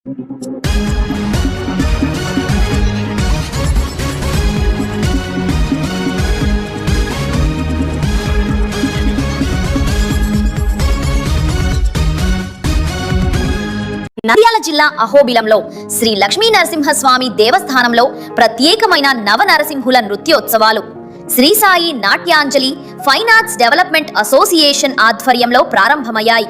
నంద్యాల జిల్లా అహోబిలంలో శ్రీ లక్ష్మీ నరసింహస్వామి దేవస్థానంలో ప్రత్యేకమైన నవ నరసింహుల నృత్యోత్సవాలు. Sri Sai Natyanjali fine arts development association ఆధ్వర్యంలో ప్రారంభమయ్యాయి.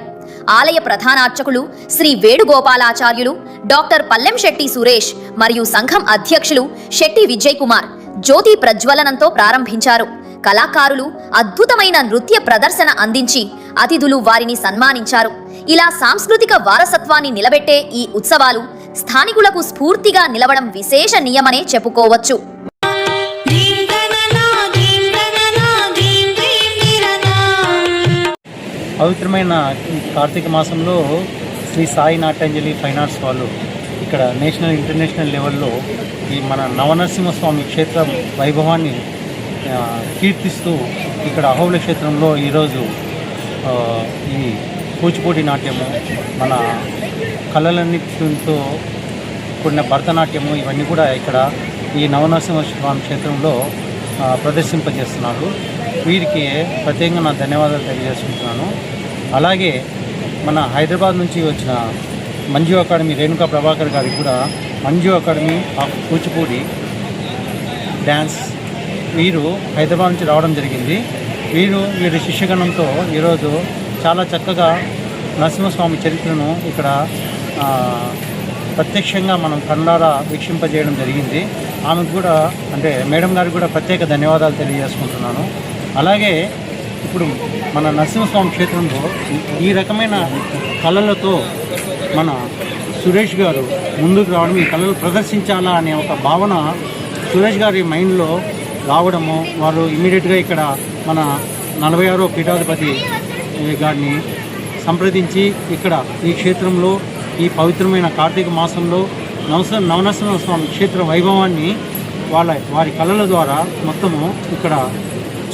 ఆలయ ప్రధానార్చకులు శ్రీ వేణుగోపాలాచార్యులు డాక్టర్ పల్లెం శెట్టి సురేష్ మరియు సంఘం అధ్యక్షులు శెట్టి విజయ్ కుమార్ జ్యోతి ప్రజ్వలనంతో ప్రారంభించారు. కళాకారులు అద్భుతమైన నృత్య ప్రదర్శన అందించి అతిథులు వారిని సన్మానించారు. ఇలా సాంస్కృతిక వారసత్వాన్ని నిలబెట్టే ఈ ఉత్సవాలు స్థానికులకు స్ఫూర్తిగా నిలవడం విశేషనీయమనే చెప్పుకోవచ్చు. పవిత్రమైన కార్తీక మాసంలో శ్రీ సాయి నాట్యాంజలి ఫైన్ ఆర్ట్స్ వాళ్ళు ఇక్కడ నేషనల్ ఇంటర్నేషనల్ లెవెల్లో ఈ మన నవనరసింహస్వామి క్షేత్రం వైభవాన్ని కీర్తిస్తూ ఇక్కడ అహోబుల క్షేత్రంలో ఈరోజు ఈ కూచిపూడి నాట్యము మన కళలన్నిటితో కూడిన భరతనాట్యము ఇవన్నీ కూడా ఇక్కడ ఈ నవనరసింహ స్వామి క్షేత్రంలో ప్రదర్శింపజేస్తున్నారు. వీరికి ప్రత్యేకంగా నా ధన్యవాదాలు తెలియజేసుకుంటున్నాను. అలాగే మన హైదరాబాద్ నుంచి వచ్చిన మంజు అకాడమీ రేణుకా ప్రభాకర్ గారికి కూడా Manju academy of Kuchipudi dance వీరు హైదరాబాద్ నుంచి రావడం జరిగింది. వీరు వీరి శిష్యగణంతో ఈరోజు చాలా చక్కగా నరసింహస్వామి చరిత్రను ఇక్కడ ప్రత్యక్షంగా మనం కళ్ళారా వీక్షింపజేయడం జరిగింది. ఆమెకు కూడా అంటే మేడం గారికి కూడా ప్రత్యేక ధన్యవాదాలు తెలియజేసుకుంటున్నాను. అలాగే ఇప్పుడు మన నరసింహస్వామి క్షేత్రంలో ఈ- రకమైన కళలతో మన సురేష్ గారు ముందుకు రావడం ఈ కళలు ప్రదర్శించాలా అనే ఒక భావన సురేష్ గారి మైండ్లో రావడము వారు ఇమీడియట్గా ఇక్కడ మన నలభై ఆరో పీఠాధిపతి గారిని సంప్రదించి ఇక్కడ ఈ క్షేత్రంలో ఈ పవిత్రమైన కార్తీక మాసంలో నవస నవనరసింహ స్వామి క్షేత్ర వైభవాన్ని వాళ్ళ వారి కళల ద్వారా మొత్తము ఇక్కడ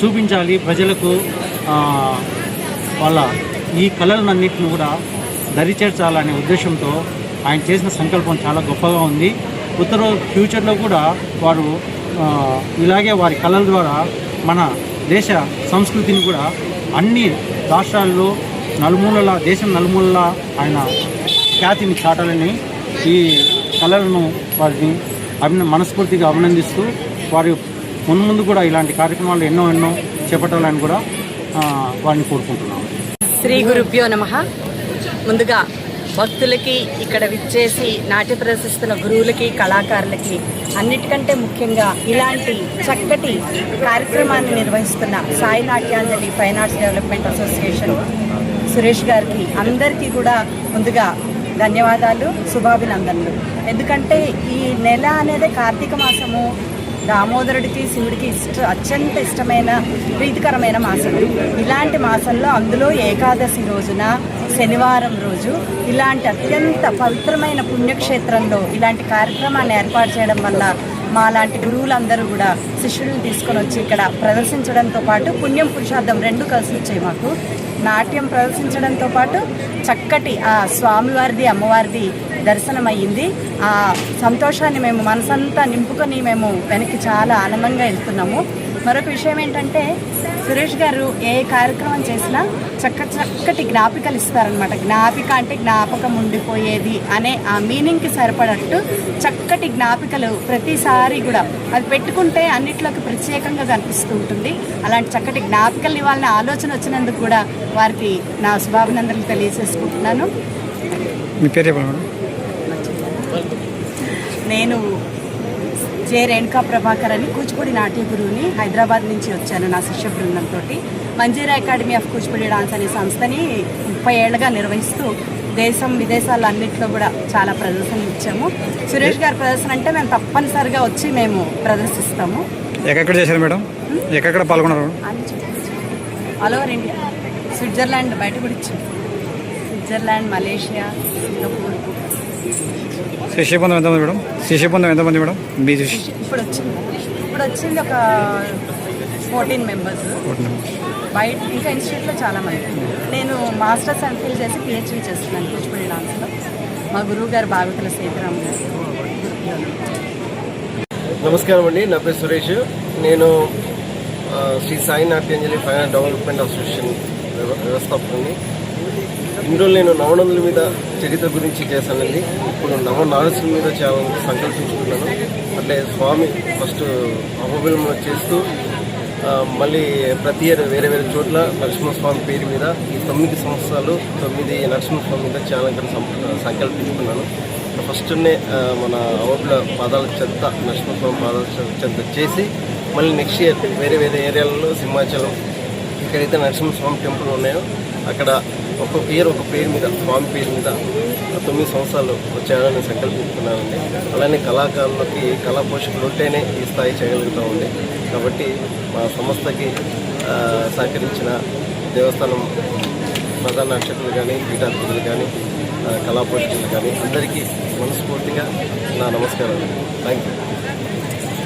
చూపించాలి ప్రజలకు వాళ్ళ ఈ కళలన్నింటిని కూడా దరిచేర్చాలనే ఉద్దేశంతో ఆయన చేసిన సంకల్పం చాలా గొప్పగా ఉంది. ఉత్తర ఫ్యూచర్లో కూడా వారు ఇలాగే వారి కళల ద్వారా మన దేశ సంస్కృతిని కూడా అన్ని రాష్ట్రాల్లో నలుమూలల దేశం నలుమూలల ఆయన ఖ్యాతిని చాటాలని ఈ కళలను వారిని అభిన మనస్ఫూర్తిగా అభినందిస్తూ వారి ముందు ముందు కూడా ఇలాంటి కార్యక్రమాలు ఎన్నో ఎన్నో చేపట్టాలని కూడా వారిని కోరుకుంటున్నాము శ్రీ గురుభ్యో నమ. ముందుగా భక్తులకి ఇక్కడ విచ్చేసి నాట్య ప్రదర్శిస్తున్న గురువులకి కళాకారులకి అన్నిటికంటే ముఖ్యంగా ఇలాంటి చక్కటి కార్యక్రమాన్ని నిర్వహిస్తున్న Sai Natyanjali fine arts development association Suresh గారికి అందరికీ కూడా ముందుగా ధన్యవాదాలు శుభాభినందనలు. ఎందుకంటే ఈ నెల అనేది కార్తీక మాసము. దామోదరుడికి శివుడికి ఇష్ట అత్యంత ఇష్టమైన ప్రీతికరమైన మాసం. ఇలాంటి మాసంలో అందులో ఏకాదశి రోజున శనివారం రోజు ఇలాంటి అత్యంత పవిత్రమైన పుణ్యక్షేత్రంలో ఇలాంటి కార్యక్రమాన్ని ఏర్పాటు చేయడం వల్ల మా లాంటి గురువులందరూ కూడా శిష్యులను తీసుకొని వచ్చి ఇక్కడ ప్రదర్శించడంతో పాటు పుణ్యం పురుషార్థం రెండు కలిసి వచ్చాయి మాకు. నాట్యం ప్రదర్శించడంతో పాటు చక్కటి ఆ స్వామివారిది అమ్మవారిది దర్శనమయ్యింది. ఆ సంతోషాన్ని మేము మనసంతా నింపుకొని మేము వెనక్కి చాలా ఆనందంగా వెళ్తున్నాము. మరొక విషయం ఏంటంటే సురేష్ గారు ఏ కార్యక్రమం చేసినా చక్క చక్కటి జ్ఞాపికలు ఇస్తారనమాట జ్ఞాపిక అంటే జ్ఞాపకం ఉండిపోయేది అనే ఆ మీనింగ్కి సరిపడట్టు చక్కటి జ్ఞాపికలు ప్రతిసారి కూడా అది పెట్టుకుంటే అన్నిట్లోకి ప్రత్యేకంగా కనిపిస్తూ ఉంటుంది. అలాంటి చక్కటి జ్ఞాపికలు ఇవ్వాలనే ఆలోచన వచ్చినందుకు కూడా వారికి నా శుభాభినందనలు తెలియజేసుకుంటున్నాను. మీ పేరు నేను జే రేణుకా ప్రభాకర్ అని కూచిపూడి నాట్య గురువుని హైదరాబాద్ నుంచి వచ్చాను నా శిష్య బృందంతో Manjira academy of Kuchipudi dance అనే సంస్థని ముప్పై ఏళ్ళగా నిర్వహిస్తూ దేశం విదేశాల్లో అన్నింటిలో కూడా చాలా ప్రదర్శనలు ఇచ్చాము. సురేష్ గారి ప్రదర్శన అంటే మేము తప్పనిసరిగా వచ్చి మేము ప్రదర్శిస్తాము. ఎక్కడెక్కడ చేశారు మేడం? ఎక్కడెక్కడ పాల్గొన్నారు? All over India. స్విట్జర్లాండ్ బయట కూడా ఇచ్చాము స్విట్జర్లాండ్ మలేషియా సింగపూర్. శిష్య బృందం ఎంతమంది మేడం? శిష్య బృందం ఎంతమంది మేడం? మీ శిష్య ఇప్పుడు వచ్చింది ఇప్పుడు వచ్చింది ఒక ఫోర్టీన్ మెంబర్స్. బయట ఇంకా ఇన్స్టిట్యూట్లో చాలా మంది. నేను మాస్టర్స్ ఎంఫిల్ చేసి పిహెచ్డీ చేస్తున్నాను కూచిపూడి డాన్స్లో మా గురువు గారు భాగవతుల సీతారాం గారు. నమస్కారం అండి నా పేరు సురేష్. నేను Sri Sai Natyanjali finance development association వ్యవ- వ్యవస్థాపకుని ఇందులో నేను నవనదుల మీద చరిత్ర గురించి చేశానండి. ఇప్పుడు నవ నారసుల మీద చాలా సంకల్పించుకున్నాను. అట్లే స్వామి ఫస్ట్ అహోబిలంలో చేస్తూ మళ్ళీ ప్రతి ఇయర్ వేరే వేరే చోట్ల నరసింహస్వామి పేరు మీద ఈ తొమ్మిది సంవత్సరాలు తొమ్మిది నరసింహస్వామి మీద చాలా ఇక్కడ సంకల్పించుకున్నాను. ఫస్ట్నే మన అవబుల పాదాల చెత్త నరసింహస్వామి పాదాల చెంత చెత్త చేసి మళ్ళీ నెక్స్ట్ ఇయర్ వేరే వేరే ఏరియాలలో సింహాచలం ఎక్కడైతే నరసింహస్వామి టెంపుల్ ఉన్నాయో అక్కడ ఒక్కొక్క ఇయర్ ఒక పేరు మీద స్వామి పేరు మీద తొమ్మిది సంవత్సరాలు చేయాలని సంకల్పించుకున్నానండి అలానే కళాకారులకి కళా పోషకులు ఉంటేనే ఈ స్థాయి చేయగలుగుతామండి కాబట్టి మా సంస్థకి సహకరించిన దేవస్థానం ప్రధాన అర్చకులు కానీ పీఠాధిపతులు కానీ కళా పోషకులు కానీ అందరికీ మనస్ఫూర్తిగా నా నమస్కారం థ్యాంక్ యూ